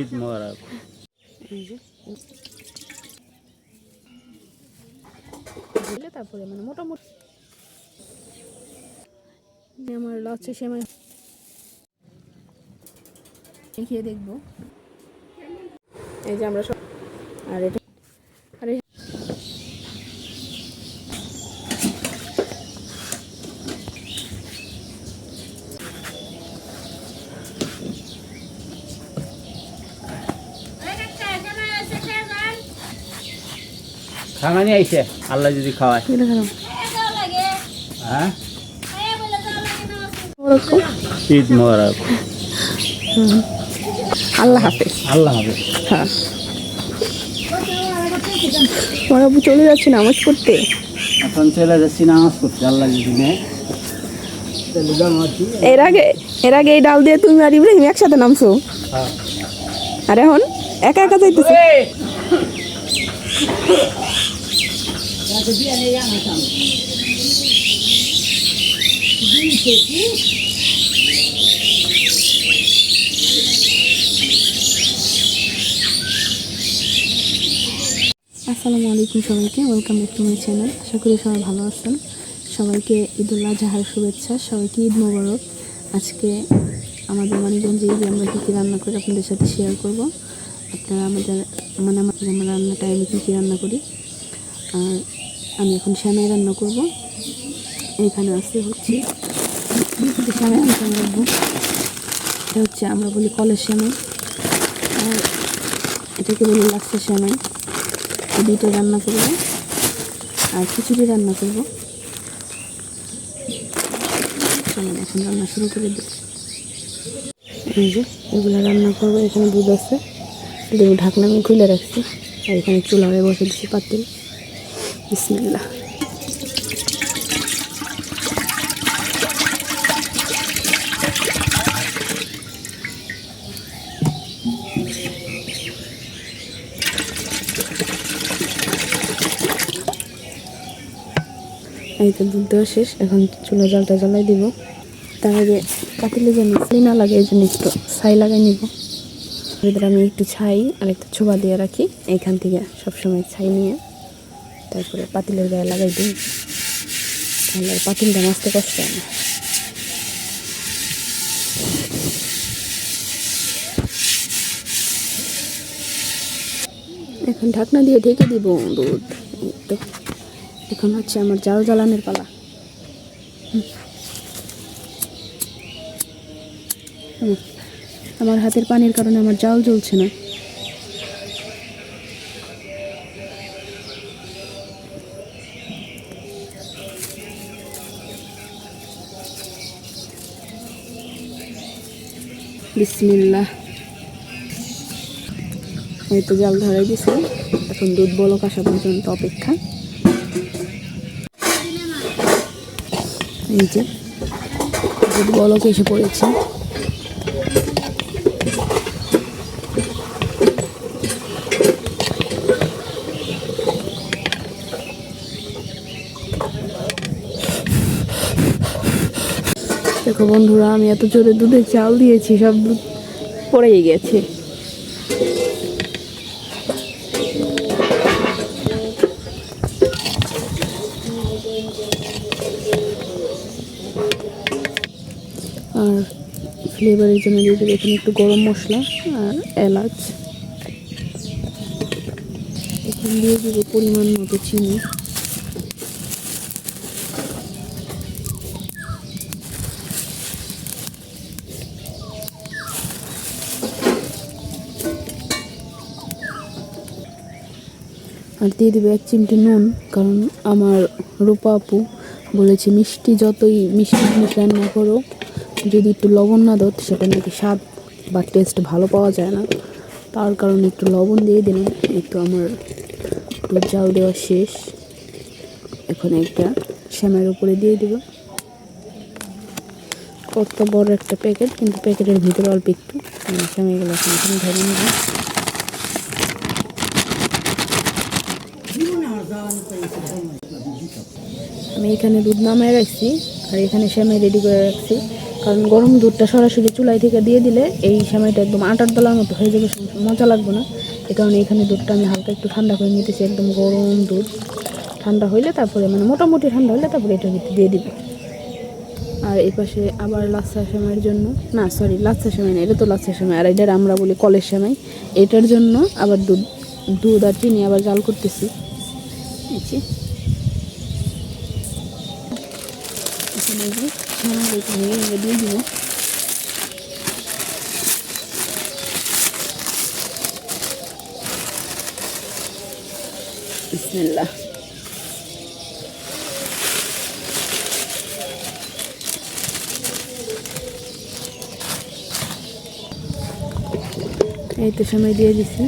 ঈদ মোবারক তারপরে মানে মোটামুটি আমার লচ্ছে সেমাই খেয়ে দেখব এই যে আমরা সব আর এটা আরে নিয়ে আইসে আল্লাহ যদি খাওয়ায়। হ্যাঁ? ঈদ মোবারক। আল্লাহ হাফেজ। আল্লাহ হ্যাঁ। চলে যাচ্ছে নামাজ পড়তে। এখন চলে যাচ্ছি নামাজ পড়তে আল্লাহ যদি নেয়। এর আগে এর আগে এই ডাল দিয়ে তুমি আর ইব্রাহিম একসাথে নামছো? হ্যাঁ। আর এখন একা একা যাইতেছে? আসসালামু আলাইকুম সবাইকে welcome back to my channel আশা করি সবাই ভালো আছেন। সবাইকে ঈদুল জাহার শুভেচ্ছা, সবাইকে ঈদ মোবারক। আজকে আমাদের মানিকগঞ্জে ঈদে আমরা কী কী রান্না করি আপনাদের সাথে শেয়ার করব। আপনারা আমাদের মানে আমার রান্নাটা আমি কী কী রান্না করি। আর আমি এখন শ্যামাই রান্না করব। এখানে আছে হচ্ছে শ্যামাই রান্না রাখব এটা হচ্ছে আমরা বলি কলের শ্যামাই আর এটাকে বলি লাচ্ছা শ্যামাই এই দুটো রান্না করব। আর খিচুড়ি রান্না করব। চলুন, এখন রান্না শুরু করে দিই। এই যে, এগুলো রান্না করব। এখানে দুধ আছে। দুধ ঢাকনা আমি খুলে রাখছি। আর এখানে চুলা হয়ে বসে দিচ্ছি পাতিল। বিসমিল্লা এই তো দুধ দেওয়া শেষ, এখন চুলা জলটা জ্বালাই দিব। তার আগে পাতিলে যেন ছাই না লাগে, এই জন্য একটু ছাই লাগাই নিব। ভিতরে আমি একটু ছাই আর একটু ছোবা দিয়ে রাখি এইখান থেকে সবসময় ছাই নিয়ে। তারপরে পাতিলের গায়ে লাগাই দিই। তাহলে পাতিলটা মাছতে কষ্ট হয় না। এখন ঢাকনা দিয়ে ঢেকে দিব দুধ। এখন হচ্ছে আমার জাল জ্বালানোর পালা। আমার হাতের পানির কারণে আমার জাল জ্বলছে না। বিসমিল্লাহ। এই তো জাল ধরাই দিছি। এখন দুধ বলক আসা পর্যন্ত অপেক্ষা। এই যে দুধ বলক এসে পড়েছে। দেখো বন্ধুরা, আমি এত জোরে দুধে চাল দিয়েছি, সব দুধ পড়েই গেছে। আর ফ্লেভারের জন্য দিয়ে দেবো এখানে একটু গরম মশলা আর এলাচ। এখানে দিয়ে দেবো পরিমাণ মতো চিনি। আর দিয়ে দেবে এক চিমটি নুন, কারণ আমার রূপা আপু বলেছে, মিষ্টি যতই মিষ্টি জিনিস রান্না করো, যদি একটু লবণ না দাও সেটা নাকি স্বাদ বা টেস্ট ভালো পাওয়া যায় না। তার কারণে একটু লবণ দিয়ে দিলাম। একটু আমার দুধ জাল দেওয়া শেষ। এখন একটা শ্যামের উপরে দিয়ে দেবো। কত বড় একটা প্যাকেট, কিন্তু প্যাকেটের ভিতরে অল্প একটু। শ্যামাইগুলো এখানে ধরে নেব। আমি এখানে দুধ নামায় রাখছি, আর এখানে শ্যামাই রেডি করে রাখছি। কারণ গরম দুধটা সরাসরি চুলাই থেকে দিয়ে দিলে এই সময়টা একদম আটার দলার মতো হয়ে যাবে মজা লাগবে না। এ কারণে এখানে দুধটা আমি হালকা একটু ঠান্ডা করে নিতেছি, একদম গরম দুধ। ঠান্ডা হইলে তারপরে মানে মোটামুটি ঠান্ডা হলে তারপরে এটা ভিতরে দিয়ে দিব। আর এই পাশে আবার লাচ্ছা সেমাইয়ের জন্য, না সরি লাচ্ছা সেমাই না, এটা তো লাচ্ছা সেমাই, আর এটার আমরা বলি কলের সেমাই। এটার জন্য আবার দুধ দুধ আর চিনি আবার জাল করতেছি। এই যে। ভেঙে দিয়ে দিব বিসমিল্লাহ এই তো সময় দিয়ে দিছি।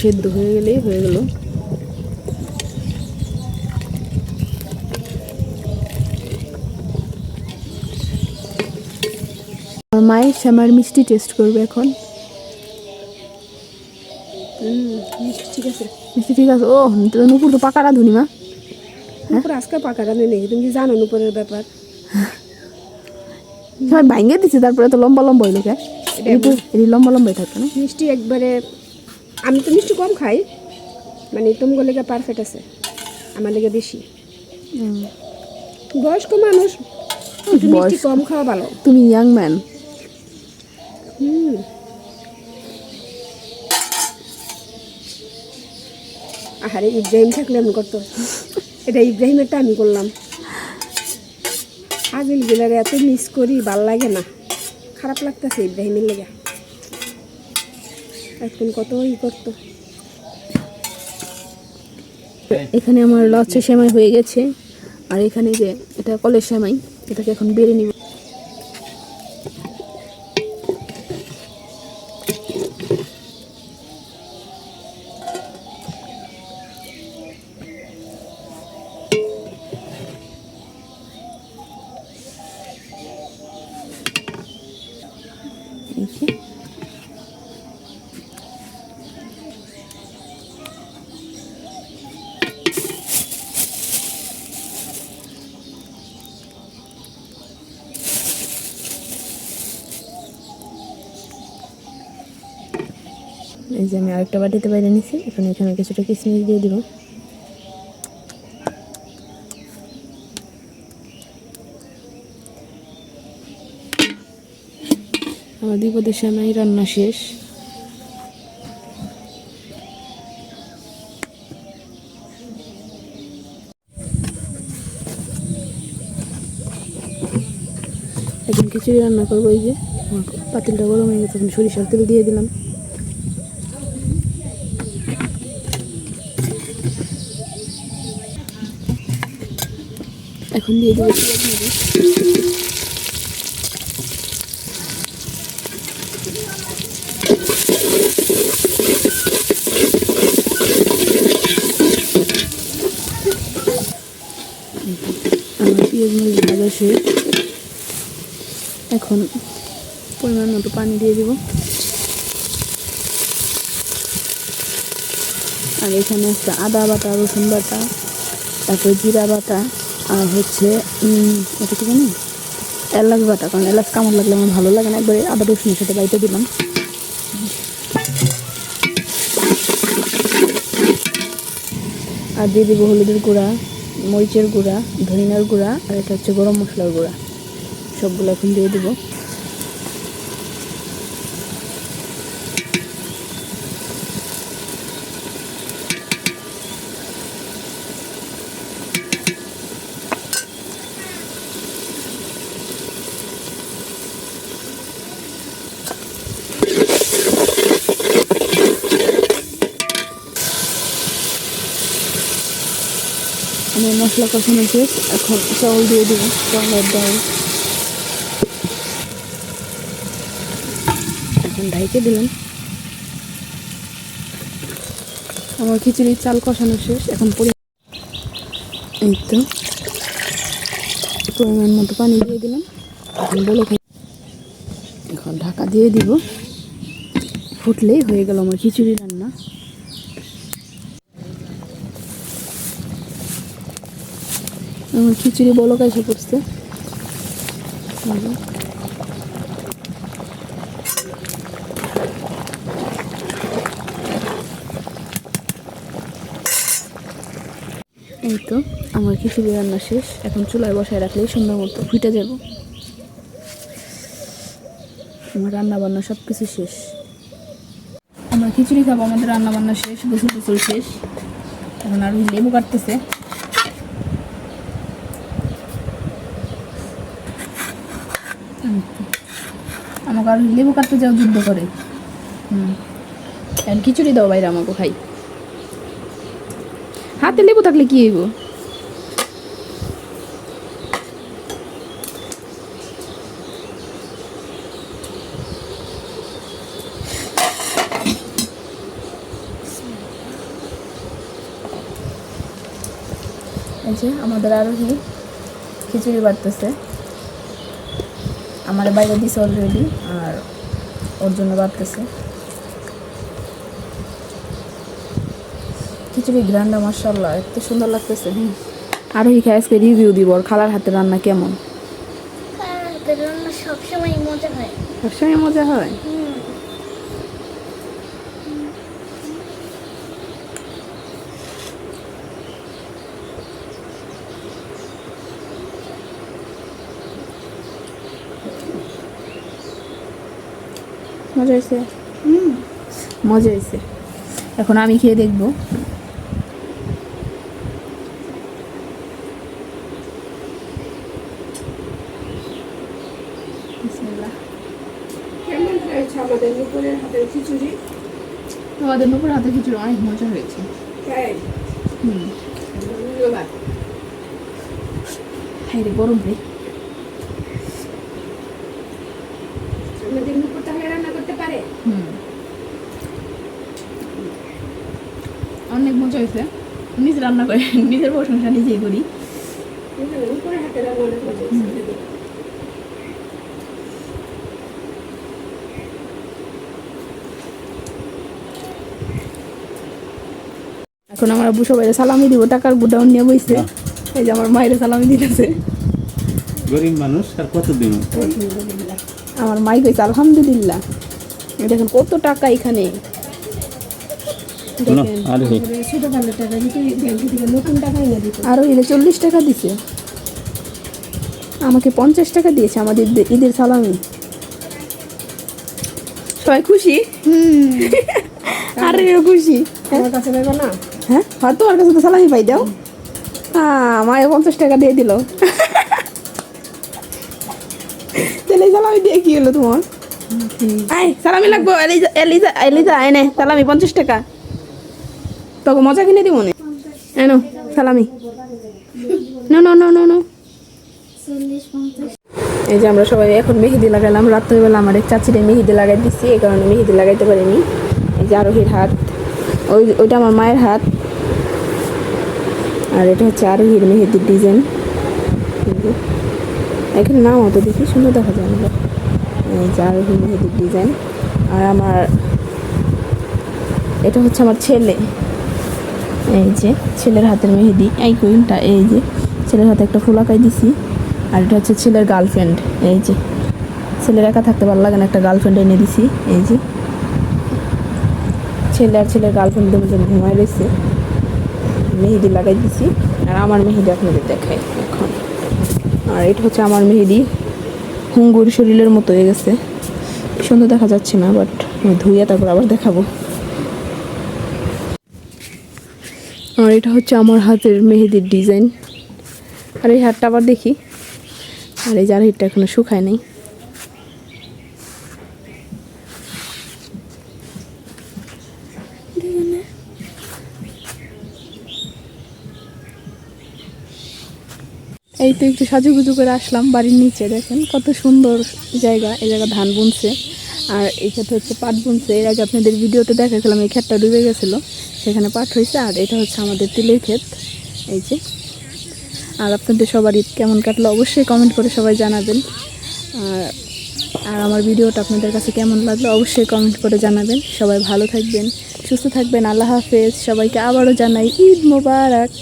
সেদ্ধ হয়ে গেলেই হয়ে গেল। আমার মায়ের শ্যামার মিষ্টি টেস্ট করবে এখন। মিষ্টি ঠিক আছে। মিষ্টি ঠিক আছে ও নুপুর তো পাকা রাঁধুনি মা। উপরে আজকে পাকা রান্না নেই তুমি কি জানো উপরের ব্যাপার? সবাই ভাঙ্গে দিচ্ছে তারপরে তো লম্বা লম্বা হইল কে? এটা লম্বা লম্বাই থাকে না? মিষ্টি একবারে আমি তো মিষ্টি কম খাই। মানে তোমার লেগে পারফেক্ট আছে। আমার লেগে বেশি। বয়স্ক মানুষ মিষ্টি কম খাওয়া ভালো। তুমি ইয়াং ম্যান হুম। আহারে, ইব্রাহিম থাকলে এমন করতো এটা ইব্রাহিমেরটা আমি করলাম। আজিল গিলারে এত মিস করি, ভালো লাগে না। খারাপ লাগতেছে ইব্রাহিমের লেগে। এখন কত ই করতো। এখানে আমার লচ্ছা সেমাই হয়ে গেছে। আর এখানে যে, এটা কলের সেমাই, এটাকে এখন বেড়ে নিব। যে আমি আরেকটা বাটিতে বাইরে নিছি, এখন এখানে কিছুটা কিশমিশ দিয়ে দিব। আমার বিপদের সময় রান্না শেষ। এখন খিচুড়ি রান্না করব এই যে। পাতিলটা গরম হয়ে গেছে সরিষার তেল দিয়ে দিলাম। এখন দিয়ে দেবো। আমার এখন পরিমাণ মতো পানি দিয়ে দিব আর এখানে একটা আদা বাটা, রসুন বাটা, তারপরে জিরা বাটা আর হচ্ছে এটা কি জানি? এলাচ বাটা, কারণ এলাচ কামড় লাগলে আমার ভালো লাগে না। একবারে আদা রসুন সাথে বাইতে দিলাম। আর দিয়ে দিব হলুদের গুঁড়া, মরিচের গুঁড়া, ধনিয়ার গুঁড়া, আর এটা হচ্ছে গরম মশলার গুঁড়া। সবগুলো এখন দিয়ে দিব আমার মশলা কষানো শেষ, এখন চাউল দিয়ে দিব চাউলের ডাল। এখন ঢাইকে দিলাম। আমার খিচুড়ির চাল কষানো শেষ, এখন এই তো, পরিমাণ মতো পানি দিয়ে দিলাম। এখন বলে এখন ঢাকা দিয়ে দিব। ফুটলেই হয়ে গেল আমার খিচুড়ি খিচুড়ি বলক এসে পড়ছে এই তো আমার খিচুড়ি রান্না শেষ। এখন চুলায় বসায় রাখলেই সুন্দর মতো ফুটে যাব। আমার রান্না বান্না সব কিছু শেষ। আমরা খিচুড়ি খাব, আমাদের রান্না বান্না শেষ গোসল গোসল শেষ। এখন আর লেবু কাটতেছে। আমাকে আর লেবু কাটতে যাও, যুদ্ধ করে। হুম। খিচুড়ি দাও বাইরে আমাকে খাই। হাতে লেবু থাকলে কি হইব? এই যে আমাদের আরোহী খিচুড়ি বাড়তেছে। আমার বাইরে দিছে অলরেডি আর ওর জন্য বাড়তেছে খিচুড়ি গ্রান্ডা মার্শাল্লাহ এত সুন্দর লাগতেছে হুম। ওই খায় আজকে রিভিউ দিব ওর খালার হাতে রান্না কেমন? সবসময় মজা হয়। সবসময় মজা হয়? মজা হয়েছে? মজা হয়েছে। এখন আমি খেয়ে দেখব। বিসমিল্লাহ। কেমন হয়েছে আমাদের উপরের হাতের খিচুড়ি? আমাদের নুপুর হাতে খিচুড়ি অনেক মজা হয়েছে। হুম। ধন্যবাদ। হাই রে গরম রে আমাদের নুপুর তাহলে রান্না করতে পারে হুম অনেক মজা হয়েছে। নিজে রান্না করে নিজের প্রশংসা নিজেই করি। এখন আমার আব্বু সবাই সালামি দিব টাকার গুডাউন নিয়ে বইছে। এই যে আমার মায়ের সালামি দিতেছে। গরিব মানুষ আর কত দিন আমার মাই কইছে আলহামদুলিল্লাহ। এই দেখেন কত টাকা এখানে। আরও এলে চল্লিশ টাকা দিছে। আমাকে পঞ্চাশ টাকা দিয়েছে আমাদের ঈদের সালামি। সবাই খুশি? আরে খুশি। হ্যাঁ হয় তোমার কাছে তো সালামি পাই দাও। হ্যাঁ মায়ে পঞ্চাশ টাকা দিয়ে দিল। তাহলে সালামি দিয়ে কি হলো তোমার? আয় সালামি লাগবো এলিজা এলিজা এলিজা আয় নে সালামি পঞ্চাশ টাকা। তোকে মজা কিনে দিব নে। এনো সালামি। No no no no no. এই যে আমরা সবাই এখন মেহেদি লাগালাম। রাত্রেবেলা আমার এক চাচিরে মেহেদি লাগাই দিচ্ছি এই কারণে মেহেদি লাগাইতে পারিনি। এই যে আরোহীর হাত, ওই ওইটা আমার মায়ের হাত। আর এটা হচ্ছে আরোহীর মেহেদির ডিজাইন। এখানে নাম অত দেখি, সুন্দর দেখা যায় না এই যে আরোহীর মেহেদির ডিজাইন। আর আমার, এটা হচ্ছে আমার ছেলে। এই যে, ছেলের হাতের মেহেদি, এই কুইনটা, এই যে, ছেলের হাতে একটা ফুল আঁকাই দিছি। আর এটা হচ্ছে ছেলের গার্লফ্রেন্ড, এই যে। ছেলের একা থাকতে ভালো লাগে না, একটা গার্লফ্রেন্ড এনে দিছি, এই যে। ছেলে আর ছেলের গার্লফ্রেন্ড দুজন ঘুমায় রয়েছে। মেহেদি লাগাই দিছি, আর আমার মেহেদি আপনাদের দেখাই এখন। আর এটা হচ্ছে আমার মেহেদি, হুঙ্গুর শরীরের মতো হয়ে গেছে। সুন্দর দেখা যাচ্ছে না বাট ধুইয়া তারপর আবার দেখাবো। আর এটা হচ্ছে আমার হাতের মেহেদির ডিজাইন। আর এই হাতটা আবার দেখি। আর এই যার হিটটা এখনও শুকায় নাই। এই তো একটু সাজুগুজু করে আসলাম বাড়ির নিচে, দেখেন কত সুন্দর জায়গা, এই জায়গা ধান বুনছে। আর এই ক্ষেত্রে হচ্ছে পাট বুনছে। এর আগে আপনাদের ভিডিওতে দেখাছিলাম এই ক্ষেতটা ডুবে গেছিল। সেখানে পাঠ হয়েছে, আর এটা হচ্ছে আমাদের তিলের ক্ষেত। এই যে। আর আপনাদের সবার ঈদ কেমন কাটলো অবশ্যই কমেন্ট করে সবাই জানাবেন। আর আর আমার ভিডিওটা আপনাদের কাছে কেমন লাগল অবশ্যই কমেন্ট করে জানাবেন। সবাই ভালো থাকবেন, সুস্থ থাকবেন, আল্লাহ হাফেজ। সবাইকে আবারও জানাই ঈদ মোবারক।